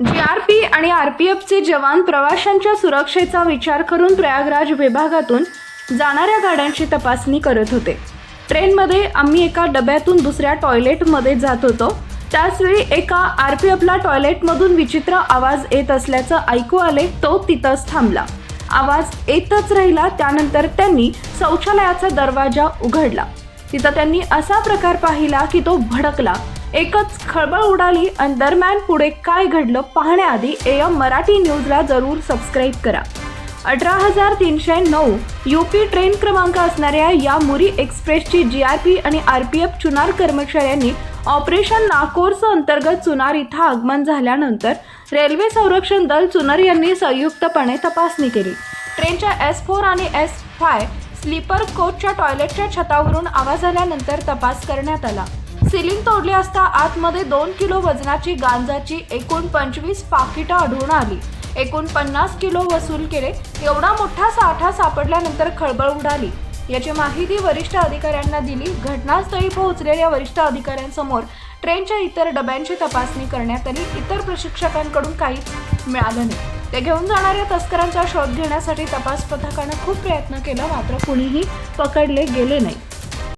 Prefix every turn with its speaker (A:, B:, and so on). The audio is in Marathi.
A: जी आर पी आणि आर पी एफचे जवान प्रवाशांच्या सुरक्षेचा विचार करून प्रयागराज विभागातून जाणाऱ्या गाड्यांची तपासणी करत होते. ट्रेनमध्ये आम्ही एका डब्यातून दुसऱ्या टॉयलेटमध्ये जात होतो. त्याचवेळी एका आर पी एफला टॉयलेटमधून विचित्र आवाज येत असल्याचं ऐकू आले तो तिथंच थांबला. आवाज येतच राहिला त्यानंतर त्यांनी शौचालयाचा दरवाजा उघडला. तिथं त्यांनी असा प्रकार पाहिला की तो भडकला. एकच खळबळ उडाली आणि दरम्यान पुढे काय घडलं पाहण्याआधी एम मराठी न्यूजला जरूर सबस्क्राईब करा. अठरा हजार तीनशे नऊ यू पी ट्रेन क्रमांक असणाऱ्या या मुरी एक्सप्रेसची जी आर पी आणि आर पी एफ चुनार कर्मचाऱ्यांनी ऑपरेशन नाकोर्स अंतर्गत चुनार इथं आगमन झाल्यानंतर रेल्वे संरक्षण दल चुनार यांनी संयुक्तपणे तपासणी केली. ट्रेनच्या एस फोर आणि एस फाय स्लीपर कोचच्या टॉयलेटच्या छतावरून आवाज आल्यानंतर तपास करण्यात आला. सिलिंग तोडली असता आतमध्ये दोन किलो वजनाची गांजाची एकूण पंचवीस पाकिटं आढळून आली. एकूण पन्नास किलो वसूल केले. एवढा मोठा साठा सापडल्यानंतर खळबळ उडाली. याची माहिती वरिष्ठ अधिकाऱ्यांना दिली. घटनास्थळी पोहोचलेल्या वरिष्ठ अधिकाऱ्यांसमोर ट्रेनच्या इतर डब्यांची तपासणी करण्यात आली. इतर प्रशिक्षकांकडून काहीच मिळालं नाही. ते घेऊन जाणाऱ्या तस्करांचा शोध घेण्यासाठी तपास पथकानं खूप प्रयत्न केला मात्र कुणीही पकडले गेले नाही.